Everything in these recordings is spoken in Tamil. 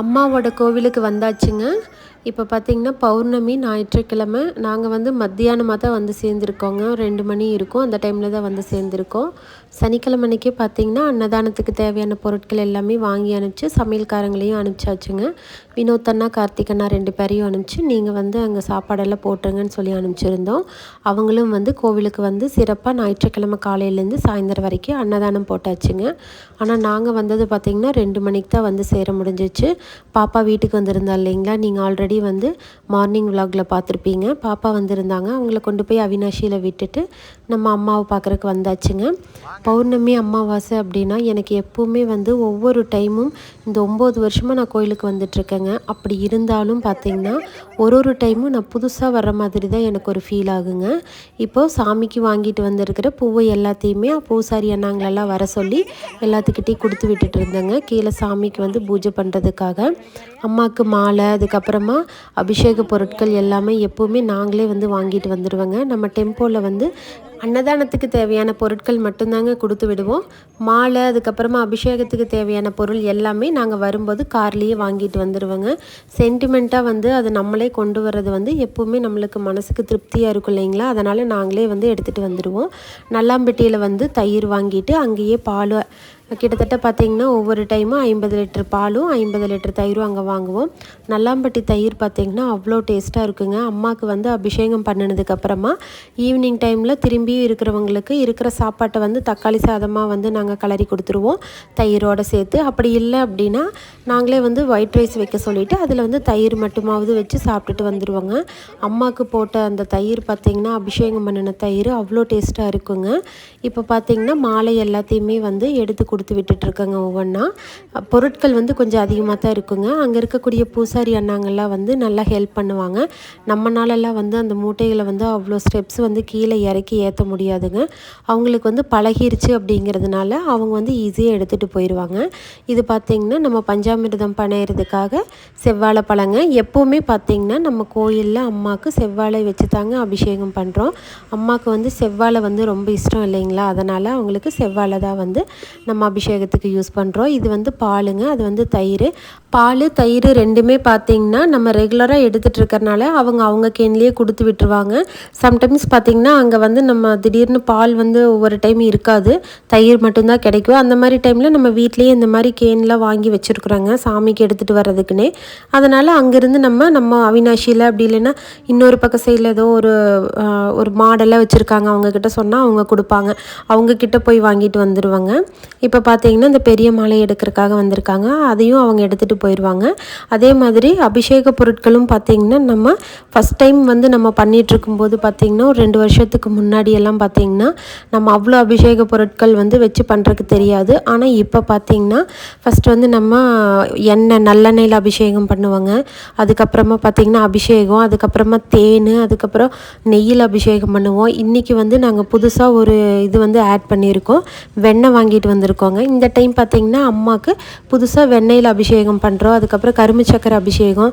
அம்மாவோட கோவிலுக்கு வந்தாச்சுங்க. இப்போ பார்த்திங்கன்னா பௌர்ணமி ஞாயிற்றுக்கிழமை நாங்கள் வந்து மத்தியானமாக தான் வந்து சேர்ந்துருக்கோங்க. ரெண்டு மணி இருக்கும். அந்த டைமில் தான் வந்து சேர்ந்துருக்கோம். சனிக்கிழமைக்கே பார்த்திங்கன்னா அன்னதானத்துக்கு தேவையான பொருட்கள் எல்லாமே வாங்கி அனுப்பிச்சு சமையல்காரங்களையும் அனுப்பிச்சாச்சுங்க. வினோத் அண்ணா கார்த்திக் அண்ணா ரெண்டு பேரையும் அனுப்பிச்சு நீங்கள் வந்து அங்கே சாப்பாடெல்லாம் போட்டுருங்கன்னு சொல்லி அனுப்பிச்சிருந்தோம். அவங்களும் வந்து கோவிலுக்கு வந்து சிறப்பாக ஞாயிற்றுக்கிழமை காலையிலேருந்து சாயந்தரம் வரைக்கும் அன்னதானம் போட்டாச்சுங்க. ஆனால் நாங்கள் வந்தது பார்த்திங்கன்னா ரெண்டு மணிக்கு தான் வந்து சேர முடிஞ்சிச்சு. பாப்பா வீட்டுக்கு வந்திருந்தா இல்லைங்களா? நீங்கள் ஆல்ரெடி வந்து மார்னிங் விலாகில் பார்த்துருப்பீங்க. பாப்பா வந்திருந்தாங்க. அவங்கள கொண்டு போய் அவினாஷியில் விட்டுட்டு நம்ம அம்மாவை பார்க்குறக்கு வந்தாச்சுங்க. பௌர்ணமி அமாவாசை அப்படின்னா எனக்கு எப்போவுமே வந்து ஒவ்வொரு டைமும் இந்த ஒம்பது வருஷமாக நான் கோயிலுக்கு வந்துட்டுருக்கேங்க. அப்படி இருந்தாலும் பார்த்திங்கன்னா ஒரு ஒரு டைமும் நான் புதுசாக வர்ற மாதிரி தான் எனக்கு ஒரு ஃபீல் ஆகுங்க. இப்போது சாமிக்கு வாங்கிட்டு வந்திருக்கிற பூவை எல்லாத்தையுமே பூசாரி அண்ணாங்களெல்லாம் வர சொல்லி எல்லாத்துக்கிட்டேயும் கொடுத்து விட்டுட்டு இருந்தேங்க. கீழே சாமிக்கு வந்து பூஜை பண்ணுறதுக்காக அம்மாவுக்கு மாலை அதுக்கப்புறமா அபிஷேக பொருட்கள் எல்லாமே எப்போவுமே நாங்களே வந்து வாங்கிட்டு வந்துடுவோங்க நம்ம டெம்போவில் வந்து அன்னதானத்துக்கு தேவையான பொருட்கள் மட்டும்தாங்க கொடுத்து விடுவோம். மாலை அதுக்கப்புறமா அபிஷேகத்துக்கு தேவையான பொருள் எல்லாமே நாங்கள் வரும்போது கார்லேயே வாங்கிட்டு வந்துடுவோங்க சென்டிமெண்ட்டாக வந்து அதை நம்மளே கொண்டு வர்றது வந்து எப்போவுமே நம்மளுக்கு மனசுக்கு திருப்தியாக இருக்கும் இல்லைங்களா? அதனால் நாங்களே வந்து எடுத்துகிட்டு வந்துடுவோம் நல்லாம்பட்டியில் வந்து தயிர் வாங்கிட்டு அங்கேயே பால் கிட்டத்தட்ட பார்த்திங்கன்னா ஒவ்வொரு டைமும் ஐம்பது லிட்டர் பாலும் ஐம்பது லிட்டர் தயிரும் அங்கே வாங்குவோம். நல்லாம்பட்டி தயிர் பார்த்திங்கன்னா அவ்வளோ டேஸ்ட்டாக இருக்குங்க. அம்மாவுக்கு வந்து அபிஷேகம் பண்ணினதுக்கப்புறமா ஈவினிங் டைமில் திரும்பியும் இருக்கிறவங்களுக்கு இருக்கிற சாப்பாட்டை வந்து தக்காளி சாதமாக வந்து நாங்கள் கலரி கொடுத்துருவோம் தயிரோடு சேர்த்து. அப்படி இல்லை அப்படின்னா நாங்களே வந்து ஒயிட் ரைஸ் வைக்க சொல்லிவிட்டு அதில் வந்து தயிர் மட்டுமாவது வச்சு சாப்பிட்டுட்டு வந்துடுவோங்க அம்மாவுக்கு போட்ட அந்த தயிர் பார்த்திங்கன்னா அபிஷேகம் பண்ணின தயிர் அவ்வளோ டேஸ்ட்டாக இருக்குங்க. இப்போ பார்த்திங்கன்னா மாலை எல்லாத்தையுமே வந்து எடுத்து கொடுத்து விட்டுட்ருக்கேங்க ஒவ்வொன்றா பொருட்கள் வந்து கொஞ்சம் அதிகமாக தான் இருக்குங்க. அங்கே இருக்கக்கூடிய பூசாரி அண்ணாங்கள்லாம் வந்து நல்லா ஹெல்ப் பண்ணுவாங்க. நம்மனாலெல்லாம் வந்து அந்த மூட்டைகளை வந்து அவ்வளோ ஸ்டெப்ஸ் வந்து கீழே இறக்கி ஏற்ற முடியாதுங்க. அவங்களுக்கு வந்து பழகிருச்சு அப்படிங்கிறதுனால அவங்க வந்து ஈஸியாக எடுத்துகிட்டு போயிடுவாங்க இது பார்த்திங்கன்னா நம்ம பஞ்சாமிர்தம் பணையிறதுக்காக செவ்வாழை பழங்க. எப்போவுமே பார்த்திங்கன்னா நம்ம கோயிலில் அம்மாவுக்கு செவ்வாழை வச்சு தாங்க அபிஷேகம் பண்ணுறோம் அம்மாவுக்கு வந்து செவ்வாழை வந்து ரொம்ப இஷ்டம் இல்லைங்களா? அதனால் அவங்களுக்கு செவ்வாழை தான் வந்து நம்ம அபிஷேகத்துக்கு யூஸ் பண்ணுறோம் இது வந்து பாலுங்க அது வந்து தயிர். பால் தயிர் ரெண்டுமே பார்த்திங்கன்னா நம்ம ரெகுலராக எடுத்துகிட்டு இருக்கறனால அவங்க அவங்க கேன்லேயே கொடுத்து விட்டுருவாங்க. சம்டைம்ஸ் பார்த்திங்கன்னா அங்கே வந்து நம்ம திடீர்னு பால் வந்து ஒவ்வொரு டைம் இருக்காது. தயிர் மட்டும்தான் கிடைக்கும். அந்த மாதிரி டைமில் நம்ம வீட்லேயே இந்த மாதிரி கேன்லாம் வாங்கி வச்சுருக்குறோங்க. சாமிக்கு எடுத்துகிட்டு வர்றதுக்குன்னே. அதனால் அங்கேருந்து நம்ம நம்ம அவினாஷியில் அப்படி இல்லைன்னா இன்னொரு பக்கம் சைடில் ஏதோ ஒரு ஒரு மாடலாக வச்சுருக்காங்க. அவங்கக்கிட்ட சொன்னால் அவங்க கொடுப்பாங்க. அவங்கக்கிட்ட போய் வாங்கிட்டு வந்துடுவாங்க இப்போ இப்போ பார்த்தீங்கன்னா இந்த பெரிய மாலை எடுக்கிறதுக்காக வந்திருக்காங்க. அதையும் அவங்க எடுத்துகிட்டு போயிடுவாங்க அதே மாதிரி அபிஷேக பொருட்களும் பார்த்திங்கன்னா நம்ம ஃபஸ்ட் டைம் வந்து நம்ம பண்ணிகிட்ருக்கும்போது பார்த்திங்கன்னா ஒரு ரெண்டு வருஷத்துக்கு முன்னாடி எல்லாம் பார்த்திங்கன்னா நம்ம அவ்வளோ அபிஷேக பொருட்கள் வந்து வச்சு பண்ணுறதுக்கு தெரியாது. ஆனால் இப்போ பார்த்திங்கன்னா ஃபஸ்ட்டு வந்து நம்ம எண்ணெய் நல்லெண்ணெயில் அபிஷேகம் பண்ணுவாங்க. அதுக்கப்புறமா பார்த்திங்கன்னா அபிஷேகம் அதுக்கப்புறமா தேன் அதுக்கப்புறம் நெய்யில் அபிஷேகம் பண்ணுவோம். இன்றைக்கி வந்து நாங்கள் புதுசாக ஒரு இது வந்து ஆட் பண்ணியிருக்கோம். வெண்ணெய் வாங்கிட்டு வந்திருக்கோம். வச்சுக்கோங்க. இந்த டைம் பார்த்திங்கன்னா அம்மாவுக்கு புதுசாக வெண்ணெயில் அபிஷேகம் பண்ணுறோம் அதுக்கப்புறம் கரும்பு சக்கரை அபிஷேகம்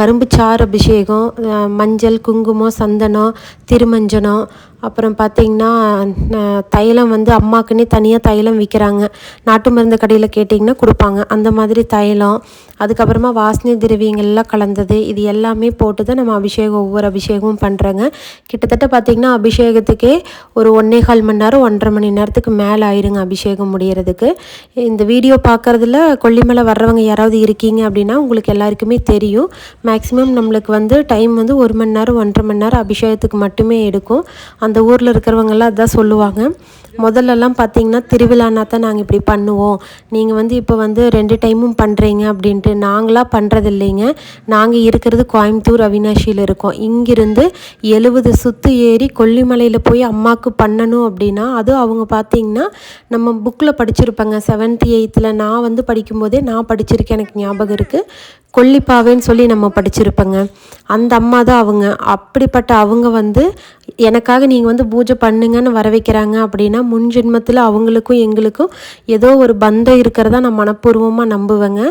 கரும்பு சாறு அபிஷேகம் மஞ்சள் குங்குமம் சந்தனம் திருமஞ்சனம் அப்புறம் பார்த்திங்கன்னா தைலம் வந்து அம்மாக்குன்னே தனியாக தைலம் விற்கிறாங்க நாட்டு மருந்து கடையில் கேட்டிங்கன்னா கொடுப்பாங்க. அந்த மாதிரி தைலம் அதுக்கப்புறமா வாசனை திரவியங்கள்லாம் கலந்தது. இது எல்லாமே போட்டு தான் நம்ம அபிஷேகம் ஒவ்வொரு அபிஷேகமும் பண்ணுறோங்க கிட்டத்தட்ட பார்த்திங்கன்னா அபிஷேகத்துக்கே ஒரு ஒன்றே கால் மணி நேரம் ஒன்றரை மணி நேரத்துக்கு மேலே ஆயிருங்க அபிஷேகம் முடியறதுக்கு. இந்த வீடியோ பார்க்குறதுல கொல்லிமலை வர்றவங்க யாராவது இருக்கீங்க அப்படின்னா உங்களுக்கு எல்லாருக்குமே தெரியும். மேக்ஸிமம் நம்மளுக்கு வந்து டைம் வந்து ஒரு மணி நேரம் ஒன்றரை மணி நேரம் அபிஷேகத்துக்கு மட்டுமே எடுக்கும். அந்த ஊரில் இருக்கிறவங்கெல்லாம் அதான் சொல்லுவாங்க. முதல்லலாம் பார்த்தீங்கன்னா திருவிழானா தான் நாங்கள் இப்படி பண்ணுவோம். நீங்கள் வந்து இப்போ வந்து ரெண்டு டைமும் பண்ணுறீங்க அப்படின்ட்டு நாங்களாக பண்ணுறது இல்லைங்க நாங்கள் இருக்கிறது கோயம்புத்தூர் அவினாஷியில் இருக்கோம். இங்கிருந்து எழுபது சுற்று ஏறி கொல்லிமலையில் போய் அம்மாவுக்கு பண்ணணும் அப்படின்னா அதுவும் அவங்க பார்த்தீங்கன்னா நம்ம புக்கில் படிச்சிருப்பாங்க. செவன்த் எயித்தில் நான் வந்து படிக்கும்போதே நான் படிச்சிருக்கேன் எனக்கு ஞாபகம் இருக்குது கொல்லிப்பாவேன்னு சொல்லி நம்ம படிச்சிருப்பேங்க. அந்த அம்மா தான் அவங்க. அப்படிப்பட்ட அவங்க வந்து எனக்காக நீங்கள் வந்து பூஜை பண்ணுங்கன்னு வர வைக்கிறாங்க அப்படின்னா முன் ஜென்மத்தில் அவங்களுக்கும் எங்களுக்கும் ஏதோ ஒரு பந்தம் இருக்கிறதா நான் மனப்பூர்வமாக நம்புவேங்க.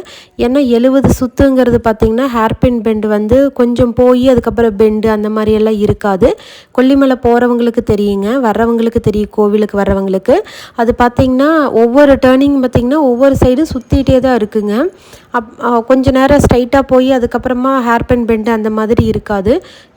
ஏன்னா எழுபது சுத்துங்கிறது பார்த்திங்கன்னா ஹேர்பின் பெண்டு வந்து கொஞ்சம் போய் அதுக்கப்புறம் பெண்டு அந்த மாதிரியெல்லாம் இருக்காது. கொல்லிமலை போகிறவங்களுக்கு தெரியுங்க வர்றவங்களுக்கு தெரியும் கோவிலுக்கு வர்றவங்களுக்கு. அது பார்த்திங்கன்னா ஒவ்வொரு டேர்னிங் பார்த்திங்கன்னா ஒவ்வொரு சைடும் சுற்றிட்டே தான் இருக்குங்க. அப் கொஞ்ச நேரம் ஸ்ட்ரைட்டாக போய் அதுக்கப்புறமா ஹேர்பின் பெண்டு அந்த மாதிரி மாதிரி இருக்காது.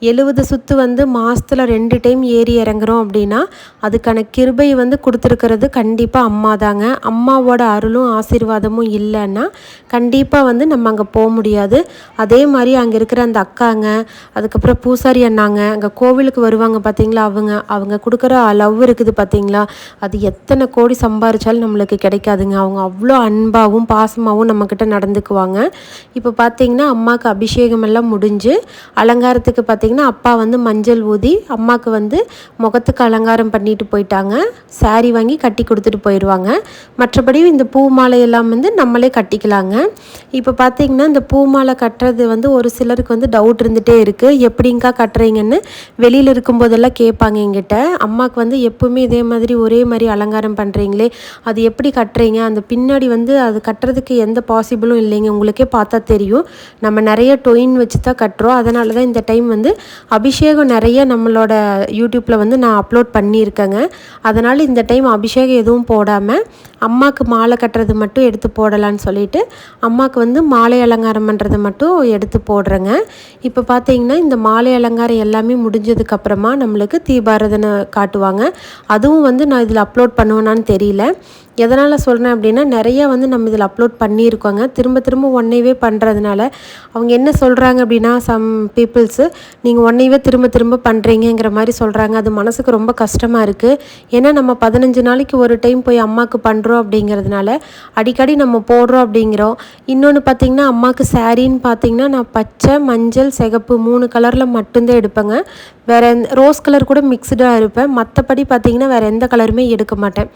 எழுபது சுற்று வந்து மாதத்தில் ரெண்டு டைம் ஏறி இறங்குறோம் அப்படின்னா அதுக்கான கிருபை வந்து கொடுத்துருக்கிறது கண்டிப்பாக அம்மா தாங்க. அம்மாவோட அருளும் ஆசீர்வாதமும் இல்லைன்னா கண்டிப்பாக வந்து நம்ம அங்கே போக முடியாது. அதே மாதிரி அங்கே இருக்கிற அந்த அக்காங்க அதுக்கப்புறம் பூசாரி அண்ணாங்க அங்கே கோவிலுக்கு வருவாங்க பார்த்தீங்களா அவங்க அவங்க கொடுக்குற லவ் இருக்குது பார்த்தீங்களா அது எத்தனை கோடி சம்பாரிச்சாலும் நம்மளுக்கு கிடைக்காதுங்க. அவங்க அவ்வளோ அன்பாகவும் பாசமாகவும் நம்மக்கிட்ட நடந்துக்குவாங்க. இப்போ பார்த்தீங்கன்னா அம்மாவுக்கு அபிஷேகம் எல்லாம் முடிஞ்சு அலங்காரத்துக்கு பார்த்தீங்கன்னா அப்பா வந்து மஞ்சள் ஊதி அம்மாவுக்கு வந்து முகத்துக்கு அலங்காரம் பண்ணிட்டு போயிட்டாங்க. சாரி வாங்கி கட்டி கொடுத்துட்டு போயிடுவாங்க மற்றபடி இந்த பூ மாலையெல்லாம் வந்து நம்மளே கட்டிக்கலாங்க. இப்போ பார்த்தீங்கன்னா இந்த பூ மாலை கட்டுறது வந்து ஒரு சிலருக்கு வந்து டவுட் இருந்துகிட்டே இருக்குது எப்படிங்க்கா கட்டுறீங்கன்னு வெளியில் இருக்கும்போதெல்லாம் கேட்பாங்க எங்கிட்ட அம்மாவுக்கு வந்து எப்பவுமே இதே மாதிரி ஒரே மாதிரி அலங்காரம் பண்ணுறீங்களே அது எப்படி கட்டுறீங்க? அந்த பின்னாடி வந்து அது கட்டுறதுக்கு எந்த பாசிபிளும் இல்லைங்க. உங்களுக்கே பார்த்தா தெரியும். நம்ம நிறைய டொயின் வச்சு தான் கட்டுறோம் அதனால தான் இந்த டைம் வந்து அபிஷேகம் நிறைய நம்மளோட யூடியூப்பில் வந்து நான் அப்லோட் பண்ணியிருக்கேங்க. அதனால் இந்த டைம் அபிஷேகம் எதுவும் போடாமல் அம்மாவுக்கு மாலை கட்டுறது மட்டும் எடுத்து போடலான்னு சொல்லிட்டு அம்மாவுக்கு வந்து மாலை அலங்காரம் பண்ணுறதை மட்டும் எடுத்து போடுறேங்க. இப்போ பார்த்தீங்கன்னா இந்த மாலை அலங்காரம் எல்லாமே முடிஞ்சதுக்கப்புறமா நம்மளுக்கு தீபாரதனை காட்டுவாங்க. அதுவும் வந்து நான் இதில் அப்லோட் பண்ணுவேனான்னு தெரியல. எதனால் சொல்கிறேன் அப்படின்னா நிறைய வந்து நம்ம இதில் அப்லோட் பண்ணியிருக்கோங்க. திரும்ப திரும்ப ஒன்னைவே பண்ணுறதுனால அவங்க என்ன சொல்கிறாங்க அப்படின்னா சம் பீப்புள்ஸு நீங்கள் ஒன்னைவே திரும்ப திரும்ப பண்ணுறீங்கங்கிற மாதிரி சொல்கிறாங்க அது மனசுக்கு ரொம்ப கஷ்டமாக இருக்குது ஏன்னா நம்ம பதினஞ்சு நாளைக்கு ஒரு டைம் போய் அம்மாவுக்கு பண்ணுறோம் அப்படிங்கிறதுனால அடிக்கடி நம்ம போடுறோம் அப்படிங்கிறோம். இன்னொன்று பார்த்திங்கன்னா அம்மாவுக்கு சாரின்னு பார்த்திங்கன்னா நான் பச்சை மஞ்சள் சிகப்பு மூணு கலரில் மட்டும்தான் எடுப்பேங்க. வேறு எந்த ரோஸ் கலர் கூட மிக்ஸ்டாக இருப்பேன். மற்றபடி பார்த்திங்கன்னா வேறு எந்த கலருமே எடுக்க மாட்டேன்.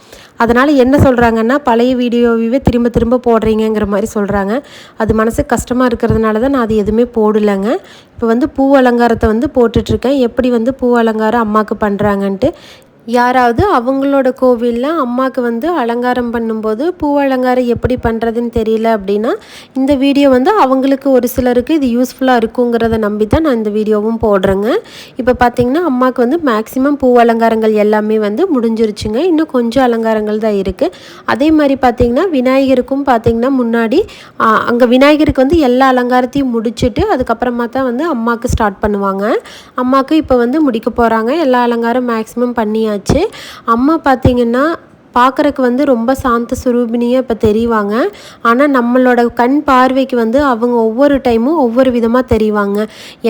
அதனால் என்ன சொல்கிறாங்கன்னா பழைய வீடியோவே திரும்ப திரும்ப போடுறீங்கங்கிற மாதிரி சொல்கிறாங்க அது மனசு கஷ்டமாக இருக்கிறதுனால தான் நான் அது எதுவுமே போடலைங்க. இப்போ வந்து பூ அலங்காரத்தை வந்து போட்டுட்ருக்கேன் எப்படி வந்து பூ அலங்காரம் அம்மாவுக்கு பண்ணுறாங்கன்ட்டு யாராவது அவங்களோட கோவிலில் அம்மாவுக்கு வந்து அலங்காரம் பண்ணும்போது பூ அலங்காரம் எப்படி பண்ணுறதுன்னு தெரியல அப்படின்னா இந்த வீடியோ வந்து அவங்களுக்கு ஒரு சிலருக்கு இது யூஸ்ஃபுல்லாக இருக்குங்கிறத நம்பி தான் நான் இந்த வீடியோவும் போடுறேங்க. இப்போ பார்த்தீங்கன்னா அம்மாவுக்கு வந்து மேக்ஸிமம் பூ அலங்காரங்கள் எல்லாமே வந்து முடிஞ்சிருச்சுங்க. இன்னும் கொஞ்சம் அலங்காரங்கள் தான் இருக்குது அதே மாதிரி பார்த்திங்கன்னா விநாயகருக்கும் பார்த்திங்கன்னா முன்னாடி அங்கே விநாயகருக்கு வந்து எல்லா அலங்காரத்தையும் முடிச்சுட்டு அதுக்கப்புறமா தான் வந்து அம்மாவுக்கு ஸ்டார்ட் பண்ணுவாங்க. அம்மாவுக்கு இப்போ வந்து முடிக்க போகிறாங்க எல்லா அலங்காரம் மேக்ஸிமம் பண்ணியாச்சு. அம்மா பார்த்தீங்கன்னா பார்க்குறக்கு வந்து ரொம்ப சாந்த சுரூபினியாக இப்போ தெரிவாங்க. ஆனால் நம்மளோட கண் பார்வைக்கு வந்து அவங்க ஒவ்வொரு டைமும் ஒவ்வொரு விதமாக தெரிவாங்க.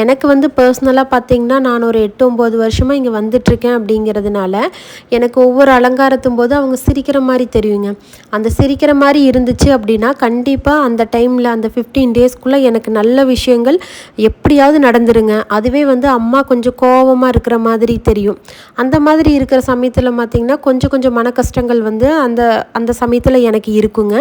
எனக்கு வந்து பர்சனலாக பார்த்திங்கன்னா நான் ஒரு எட்டு ஒம்பது வருஷமாக இங்கே வந்துட்ருக்கேன் அப்படிங்கிறதுனால எனக்கு ஒவ்வொரு அலங்காரத்தும் போது அவங்க சிரிக்கிற மாதிரி தெரியுங்க. அந்த சிரிக்கிற மாதிரி இருந்துச்சு அப்படின்னா கண்டிப்பாக அந்த டைமில் அந்த ஃபிஃப்டீன் டேஸ்க்குள்ளே எனக்கு நல்ல விஷயங்கள் எப்படியாவது நடந்துருங்க. அதுவே வந்து அம்மா கொஞ்சம் கோவமாக இருக்கிற மாதிரி தெரியும். அந்த மாதிரி இருக்கிற சமயத்தில் பார்த்திங்கன்னா கொஞ்சம் கொஞ்சம் மன கஷ்டங்கள் வந்து அந்த அந்த சமயத்தில் எனக்கு இருக்குங்க.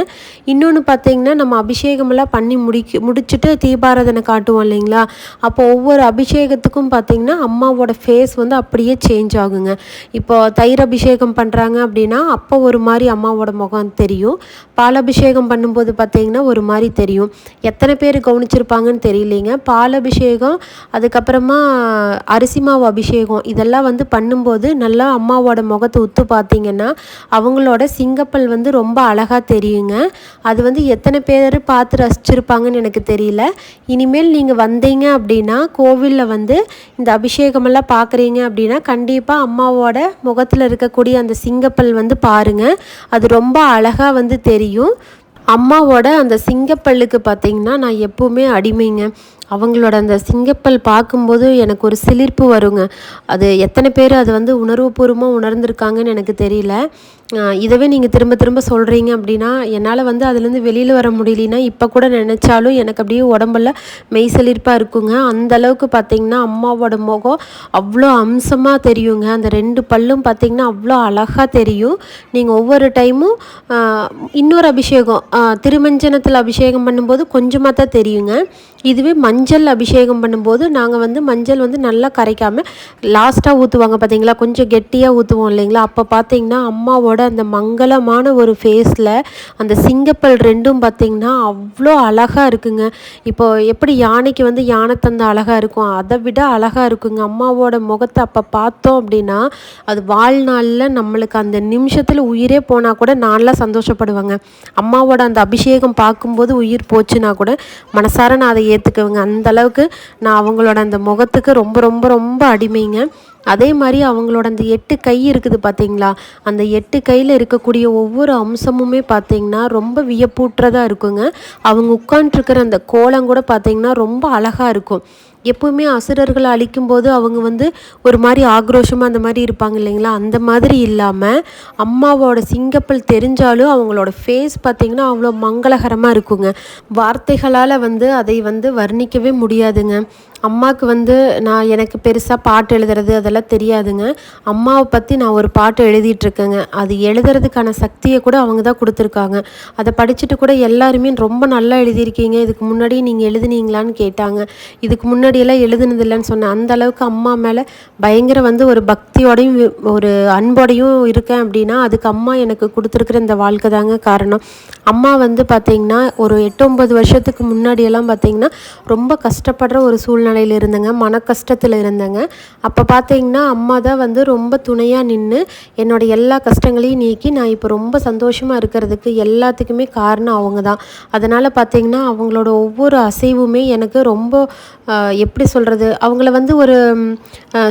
இன்னொன்று பார்த்தீங்கன்னா நம்ம அபிஷேகமெல்லாம் பண்ணி முடிக்க முடிச்சுட்டு தீபாராதனை காட்டுவோம் இல்லைங்களா? அப்போ ஒவ்வொரு அபிஷேகத்துக்கும் பார்த்தீங்கன்னா அம்மாவோட ஃபேஸ் வந்து அப்படியே சேஞ்ச் ஆகுங்க. இப்போ தயிர் அபிஷேகம் பண்ணுறாங்க அப்படின்னா அப்போ ஒரு மாதிரி அம்மாவோட முகம் தெரியும். பால் அபிஷேகம் பண்ணும்போது பார்த்தீங்கன்னா ஒரு மாதிரி தெரியும். எத்தனை பேர் கவனிச்சிருப்பாங்கன்னு தெரியலைங்க. பால் அபிஷேகம் அதுக்கப்புறமா அரிசி மாவு அபிஷேகம் இதெல்லாம் வந்து பண்ணும்போது நல்லா அம்மாவோட முகத்தை உத்து பார்த்தீங்கன்னா அவங்களோட சிங்கப்பல் வந்து ரொம்ப அழகாக தெரியுங்க. அது வந்து எத்தனை பேர் பார்த்து ரசிச்சிருப்பாங்கன்னு எனக்கு தெரியல. இனிமேல் நீங்கள் வந்தீங்க அப்படின்னா கோவிலில் வந்து இந்த அபிஷேகமெல்லாம் பார்க்குறீங்க அப்படின்னா கண்டிப்பாக அம்மாவோட முகத்தில் இருக்கக்கூடிய அந்த சிங்கப்பல் வந்து பாருங்கள் அது ரொம்ப அழகாக வந்து தெரியும். அம்மாவோட அந்த சிங்கப்பல்லுக்கு பார்த்தீங்கன்னா நான் எப்போவுமே அடிமைங்க. அவங்களோட அந்த சிங்கப்பல் பார்க்கும்போது எனக்கு ஒரு சிலிர்ப்பு வருங்க. அது எத்தனை பேர் அது வந்து உணர்வுபூர்வமாக உணர்ந்திருக்காங்கன்னு எனக்கு தெரியல. இதவே நீங்கள் திரும்ப திரும்ப சொல்கிறீங்க அப்படின்னா என்னால் வந்து அதுலேருந்து வெளியில் வர முடியலனா இப்போ கூட நினச்சாலும் எனக்கு அப்படியே உடம்புல செழிப்பாக இருக்குங்க. அந்த அளவுக்கு பார்த்தீங்கன்னா அம்மாவோட முகம் அவ்வளோ அம்சமாக தெரியுங்க. அந்த ரெண்டு பல்லும் பார்த்தீங்கன்னா அவ்வளோ அழகாக தெரியும். நீங்கள் ஒவ்வொரு டைமும் இன்னொரு அபிஷேகம் திருமஞ்சனத்தில் அபிஷேகம் பண்ணும்போது கொஞ்சமாக தான் தெரியுங்க. இதுவே மஞ்சள் அபிஷேகம் பண்ணும்போது நாங்கள் வந்து மஞ்சள் வந்து நல்லா கரைக்காமல் லாஸ்ட்டாக ஊற்றுவாங்க பார்த்தீங்களா கொஞ்சம் கெட்டியாக ஊற்றுவோம் இல்லைங்களா? அப்போ பார்த்தீங்கன்னா அம்மாவோட அந்த மங்களமான ஒரு ஃபேஸில் அந்த சிங்கப்பல் ரெண்டும் பார்த்தீங்கன்னா அவ்வளோ அழகாக இருக்குங்க. இப்போ எப்படி யானைக்கு வந்து யானை தந்த அழகாக இருக்கும் அதை விட அழகாக இருக்குங்க. அம்மாவோட முகத்தை அப்போ பார்த்தோம் அப்படின்னா அது வாழ்நாளில் நம்மளுக்கு அந்த நிமிஷத்தில் உயிரே போனால் கூட நான்லாம் சந்தோஷப்படுவேங்க. அம்மாவோட அந்த அபிஷேகம் பார்க்கும்போது உயிர் போச்சுன்னா கூட மனசார நான் அதை ஏற்றுக்குவேங்க அந்த அளவுக்கு நான் அவங்களோட அந்த முகத்துக்கு ரொம்ப ரொம்ப ரொம்ப அடிமைங்க. அதே மாதிரி அவங்களோட அந்த எட்டு கை இருக்குது பார்த்தீங்களா அந்த எட்டு கையில் இருக்கக்கூடிய ஒவ்வொரு அம்சமுமே பார்த்தீங்கன்னா ரொம்ப வியப்பூற்றதாக இருக்குங்க. அவங்க உட்காண்ட்ருக்கிற அந்த கோலம் கூட பார்த்தீங்கன்னா ரொம்ப அழகாக இருக்கும். எப்பவுமே அசுரர்களை அழிக்கும்போது அவங்க வந்து ஒரு மாதிரி ஆக்ரோஷமாக அந்த மாதிரி இருப்பாங்க இல்லைங்களா? அந்த மாதிரி இல்லாமல் அம்மாவோட சிங்கப்பல் தெரிஞ்சாலும் அவங்களோட ஃபேஸ் பார்த்திங்கன்னா அவ்வளோ மங்களகரமாக இருக்குங்க. வார்த்தைகளால் வந்து அதை வந்து வர்ணிக்கவே முடியாதுங்க. அம்மாவுக்கு வந்து நான் எனக்கு பெருசாக பாட்டு எழுதுறது அதெல்லாம் தெரியாதுங்க. அம்மாவை பற்றி நான் ஒரு பாட்டு எழுதிட்டுருக்கேங்க. அது எழுதுறதுக்கான சக்தியை கூட அவங்க தான் கொடுத்துருக்காங்க. அதை படிச்சுட்டு கூட எல்லாருமே ரொம்ப நல்லா எழுதியிருக்கீங்க. இதுக்கு முன்னாடி நீங்கள் எழுதுனீங்களான்னு கேட்டாங்க. இதுக்கு முன்னாடியெல்லாம் எழுதுனதில்லைன்னு சொன்னேன். அந்த அளவுக்கு அம்மா மேலே பயங்கர வந்து ஒரு பக்தியோடையும் ஒரு அன்போடையும் இருக்கேன் அப்படின்னா அதுக்கு அம்மா எனக்கு கொடுத்துருக்குற இந்த வாழ்க்கை தாங்க காரணம். அம்மா வந்து பார்த்திங்கன்னா ஒரு எட்டு ஒன்பது வருஷத்துக்கு முன்னாடியெல்லாம் பார்த்திங்கன்னா ரொம்ப கஷ்டப்படுற ஒரு சூழ்நிலையில் இருந்தேங்க மன கஷ்டத்தில் இருந்தேங்க. அப்போ பார்த்தீங்கன்னா அம்மா தான் வந்து ரொம்ப துணையாக நின்று என்னோட எல்லா கஷ்டங்களையும் நீக்கி நான் இப்போ ரொம்ப சந்தோஷமாக இருக்கிறதுக்கு எல்லாத்துக்குமே காரணம் அவங்க தான். அதனால் பார்த்தீங்கன்னா அவங்களோட ஒவ்வொரு அசைவுமே எனக்கு ரொம்ப எப்படி சொல்கிறது அவங்கள வந்து ஒரு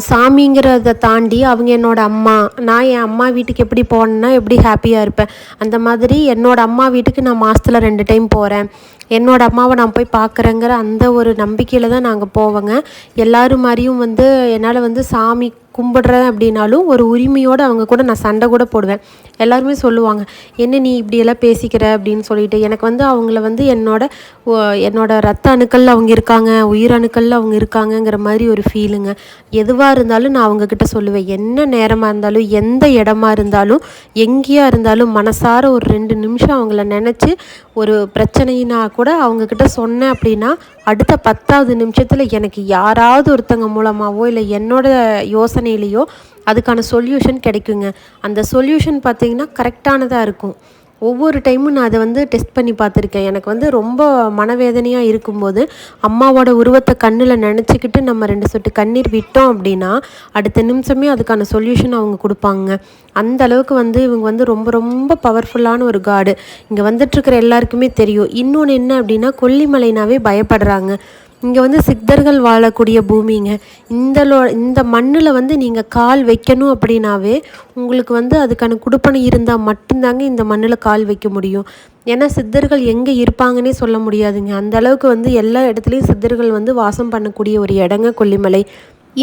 சாமிங்கிறத தாண்டி அவங்க என்னோட அம்மா நான் என் அம்மா வீட்டுக்கு எப்படி போனேன்னா எப்படி ஹாப்பியாக இருப்பேன். அந்த மாதிரி என்னோடய அம்மா வீட்டுக்கு நான் மாதத்தில் ரெண்டு டைம் போகிறேன் என்னோட அம்மாவை நான் போய் பார்க்குறேங்கிற அந்த ஒரு நம்பிக்கையில் தான் நாங்கள் போவோங்க. எல்லோரும் மாதிரியும் வந்து என்னால் வந்து சாமி கும்பிடுறேன் அப்படின்னாலும் ஒரு உரிமையோடு அவங்க கூட நான் சண்டை கூட போடுவேன். எல்லாருமே சொல்லுவாங்க என்ன நீ இப்படியெல்லாம் பேசிக்கிற? அப்படின்னு சொல்லிட்டு. எனக்கு வந்து அவங்கள வந்து என்னோட ஓ- என்னோட ரத்த அணுக்கள் அவங்க இருக்காங்க உயிர் அணுக்கள் அவங்க இருக்காங்கங்கிற மாதிரி ஒரு ஃபீலுங்க எதுவாக இருந்தாலும் நான் அவங்கக்கிட்ட சொல்லுவேன் என்ன நேரமாக இருந்தாலும் எந்த இடமா இருந்தாலும் எங்கேயா இருந்தாலும் மனசார ஒரு ரெண்டு நிமிஷம் அவங்கள நினச்சி ஒரு பிரச்சனைனா கூட அவங்கக்கிட்ட சொன்னேன் அப்படின்னா அடுத்த பத்தாவது நிமிஷத்தில் எனக்கு யாராவது ஒருத்தங்க மூலமாகவோ இல்லை என்னோட யோசனையிலையோ அதுக்கான சொல்யூஷன் கிடைக்குங்க. அந்த சொல்யூஷன் பார்த்தீங்கன்னா கரெக்டானதாக இருக்கும். ஒவ்வொரு டைமும் நான் அதை வந்து டெஸ்ட் பண்ணி பார்த்துருக்கேன். எனக்கு வந்து ரொம்ப மனவேதனையாக இருக்கும்போது அம்மாவோட உருவத்தை கண்ணில் நினச்சிக்கிட்டு நம்ம ரெண்டு சொட்டு கண்ணீர் விட்டோம் அப்படின்னா அடுத்த நிமிஷமே அதுக்கான சொல்யூஷன் அவங்க கொடுப்பாங்க. அந்த அளவுக்கு வந்து இவங்க வந்து ரொம்ப ரொம்ப பவர்ஃபுல்லான ஒரு காடு இங்கே வந்துட்டுருக்கிற எல்லாருக்குமே தெரியும். இன்னொன்று என்ன அப்படின்னா கொல்லிமலைனாவே பயப்படுறாங்க. இங்கே வந்து சித்தர்கள் வாழக்கூடிய பூமிங்க. இந்த லோ இந்த மண்ணில் வந்து நீங்கள் கால் வைக்கணும் அப்படின்னாவே உங்களுக்கு வந்து அதுக்கான குடுப்பனை இருந்தால் மட்டும்தாங்க இந்த மண்ணில் கால் வைக்க முடியும். ஏன்னா சித்தர்கள் எங்கே இருப்பாங்கன்னே சொல்ல முடியாதுங்க. அந்த அளவுக்கு வந்து எல்லா இடத்துலையும் சித்தர்கள் வந்து வாசம் பண்ணக்கூடிய ஒரு இடங்க கொல்லிமலை.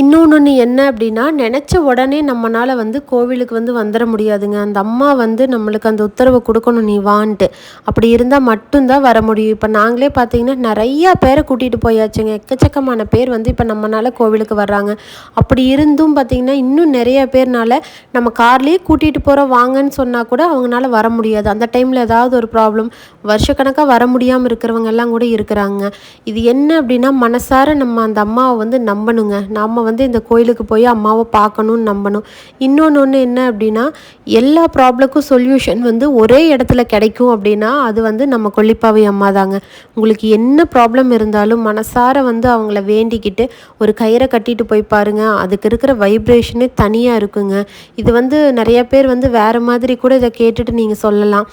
இன்னொன்று என்ன அப்படின்னா நினச்ச உடனே நம்மளால் வந்து கோவிலுக்கு வந்து வந்துட முடியாதுங்க. அந்த அம்மா வந்து நம்மளுக்கு அந்த உத்தரவை கொடுக்கணும் நீ வான்ட்டு. அப்படி இருந்தால் மட்டும்தான் வர முடியும். இப்போ நாங்களே பார்த்தீங்கன்னா நிறையா பேரை கூட்டிகிட்டு போயாச்சுங்க. எக்கச்சக்கமான பேர் வந்து இப்போ நம்மளால் கோவிலுக்கு வர்றாங்க. அப்படி இருந்தும் பார்த்தீங்கன்னா இன்னும் நிறைய பேர்னால நம்ம கார்லேயே கூட்டிகிட்டு போகிறோம் வாங்கன்னு சொன்னால் கூட அவங்களால வர முடியாது. அந்த டைமில் ஏதாவது ஒரு ப்ராப்ளம் வருஷக்கணக்காக வர முடியாமல் இருக்கிறவங்க எல்லாம் கூட இருக்கிறாங்க. இது என்ன அப்படின்னா மனசார நம்ம அந்த அம்மாவை வந்து நம்பணுங்க. வந்து இந்த கோயிலுக்கு போய் அம்மாவை பார்க்கணும்னு நம்பணும். இன்னொன்று ஒன்று என்ன அப்படின்னா எல்லா ப்ராப்ளக்கும் சொல்யூஷன் வந்து ஒரே இடத்துல கிடைக்கும் அப்படின்னா அது வந்து நம்ம கொல்லிப்பாவை அம்மா தாங்க. உங்களுக்கு என்ன ப்ராப்ளம் இருந்தாலும் மனசார வந்து அவங்கள வேண்டிக்கிட்டு ஒரு கயிறை கட்டிட்டு போய் பாருங்க. அதுக்கு இருக்கிற வைப்ரேஷனே தனியாக இருக்குங்க. இது வந்து நிறைய பேர் வந்து வேறு மாதிரி கூட இதை கேட்டுட்டு நீங்கள் சொல்லலாம்.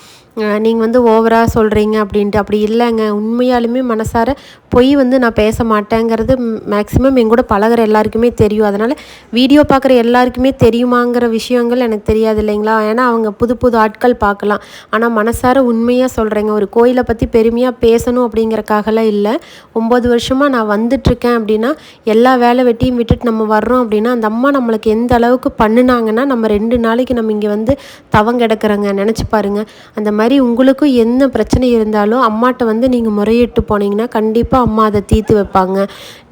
நீங்கள் வந்து ஓவராக சொல்கிறீங்க அப்படின்ட்டு. அப்படி இல்லைங்க. உண்மையாலுமே மனசார பொய் வந்து நான் பேச மாட்டேங்கிறது மேக்ஸிமம் என் கூட பழகுற எல்லாருக்குமே தெரியும். அதனால் வீடியோ பார்க்குற எல்லாருக்குமே தெரியுமாங்கிற விஷயங்கள் எனக்கு தெரியாது இல்லைங்களா? ஏன்னா அவங்க புது புது ஆட்கள் பார்க்கலாம். ஆனால் மனசார உண்மையாக சொல்கிறேங்க ஒரு கோயிலை பற்றி பெருமையாக பேசணும் அப்படிங்கிறக்காகலாம் இல்லை. ஒம்பது வருஷமாக நான் வந்துட்டுருக்கேன் அப்படின்னா எல்லா வேலை வெட்டியும் விட்டுட்டு நம்ம வர்றோம் அப்படின்னா அந்த அம்மா நம்மளுக்கு எந்த அளவுக்கு பண்ணுனாங்கன்னா நம்ம ரெண்டு நாளைக்கு நம்ம இங்கே வந்து தவம் கிடக்குறோங்க. நினச்சி பாருங்கள் அந்த மாதிரி உங்களுக்கும் என்ன பிரச்சனை இருந்தாலும் அம்மாட்ட வந்து நீங்கள் முறையிட்டு போனீங்கன்னா கண்டிப்பாக அம்மா அதை தீர்த்து வைப்பாங்க.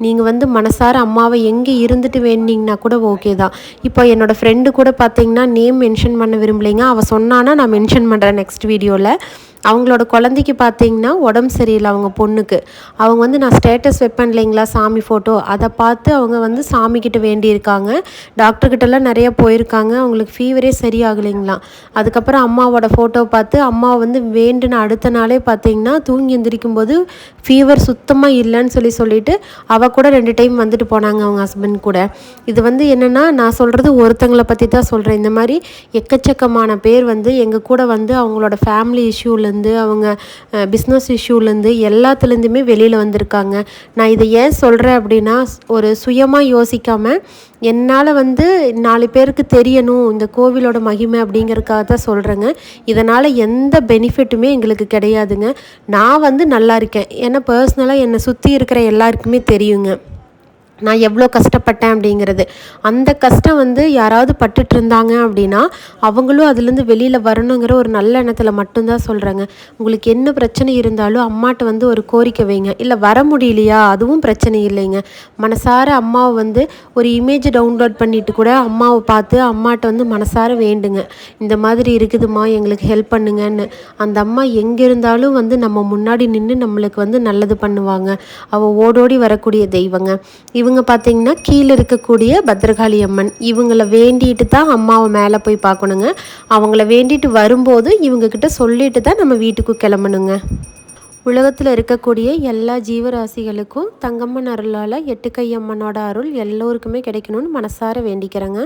நீங்கள் வந்து மனசார அம்மாவை எங்கே இருந்துட்டு வேண்டிங்கன்னா கூட ஓகே தான். இப்போ என்னோடய ஃப்ரெண்டு கூட பார்த்தீங்கன்னா நேம் மென்ஷன் பண்ண விரும்பலைங்க. அவள் சொன்னான்னா நான் மென்ஷன் பண்ணுறேன் நெக்ஸ்ட் வீடியோவில் அவங்களோட குழந்தைக்கு பார்த்தீங்கன்னா உடம்பு சரியில்லை அவங்க பொண்ணுக்கு. அவங்க வந்து நான் ஸ்டேட்டஸ் வைப்பேன் இல்லைங்களா சாமி ஃபோட்டோ அதை பார்த்து அவங்க வந்து சாமிக்கிட்ட வேண்டியிருக்காங்க. டாக்டர்கிட்டலாம் நிறைய போயிருக்காங்க. அவங்களுக்கு ஃபீவரே சரியாகலைங்களாம் அதுக்கப்புறம் அம்மாவோட ஃபோட்டோ பார்த்து அம்மா வந்து வேண்டுன அடுத்த நாளே பார்த்தீங்கன்னா தூங்கி எந்திரிக்கும் போது ஃபீவர் சுத்தமாக இல்லைன்னு சொல்லி சொல்லிட்டு அவள் கூட ரெண்டு டைம் வந்துட்டு போனாங்க அவங்க ஹஸ்பண்ட் கூட. இது வந்து என்னென்னா நான் சொல்கிறது ஒருத்தங்களை பற்றி தான் சொல்கிறேன் இந்த மாதிரி எக்கச்சக்கமான பேர் வந்து எங்கள் கூட வந்து அவங்களோட ஃபேமிலி இஷ்யூவில் இஷ்யூலேருந்து அவங்க பிஸ்னஸ் இஷ்யூலேருந்து எல்லாத்துலேருந்துமே வெளியில் வந்திருக்காங்க. நான் இதை ஏன் சொல்கிறேன் அப்படின்னா ஒரு சுயமாக யோசிக்காமல் என்னால் வந்து நாலு பேருக்கு தெரியணும் இந்த கோவிலோட மகிமை அப்படிங்கிறதுக்காக தான் சொல்கிறேங்க இதனால் எந்த பெனிஃபிட்டுமே எங்களுக்கு கிடையாதுங்க. நான் வந்து நல்லா இருக்கேன். ஏன்னா பர்சனலாக என்னை சுற்றி இருக்கிற எல்லாருக்குமே தெரியுங்க. நான் எவ்வளோ கஷ்டப்பட்டேன் அப்படிங்கிறது. அந்த கஷ்டம் வந்து யாராவது பட்டுட்டு இருந்தாங்க அப்படின்னா அவங்களும் அதுலேருந்து வெளியில் வரணுங்கிற ஒரு நல்ல எண்ணத்தில் மட்டும்தான் சொல்கிறாங்க உங்களுக்கு என்ன பிரச்சனை இருந்தாலும் அம்மாட்ட வந்து ஒரு கோரிக்கை வைங்க. இல்லை வர முடியலையா? அதுவும் பிரச்சனை இல்லைங்க. மனசார அம்மாவை வந்து ஒரு இமேஜ் டவுன்லோட் பண்ணிட்டு கூட அம்மாவை பார்த்து அம்மாட்ட வந்து மனசார வேண்டுங்க. இந்த மாதிரி இருக்குதுமா எங்களுக்கு ஹெல்ப் பண்ணுங்கன்னு. அந்த அம்மா எங்கே இருந்தாலும் வந்து நம்ம முன்னாடி நின்று நம்மளுக்கு வந்து நல்லது பண்ணுவாங்க. அவள் ஓடோடி வரக்கூடிய தெய்வங்க. இவ இவங்க பார்த்திங்கன்னா கீழே இருக்கக்கூடிய பத்ரகாளி அம்மன். இவங்கள வேண்டிட்டு தான் அம்மாவை மேலே போய் பார்க்கணுங்க அவங்கள வேண்டிட்டு வரும்போது இவங்கக்கிட்ட சொல்லிட்டு தான் நம்ம வீட்டுக்கு கிளம்பணுங்க. உலகத்தில் இருக்கக்கூடிய எல்லா ஜீவராசிகளுக்கும் தங்கம்மன் அருளால் எட்டுக்கையம்மனோட அருள் எல்லோருக்குமே கிடைக்கணும்னு மனசார வேண்டிக்கிறேங்க.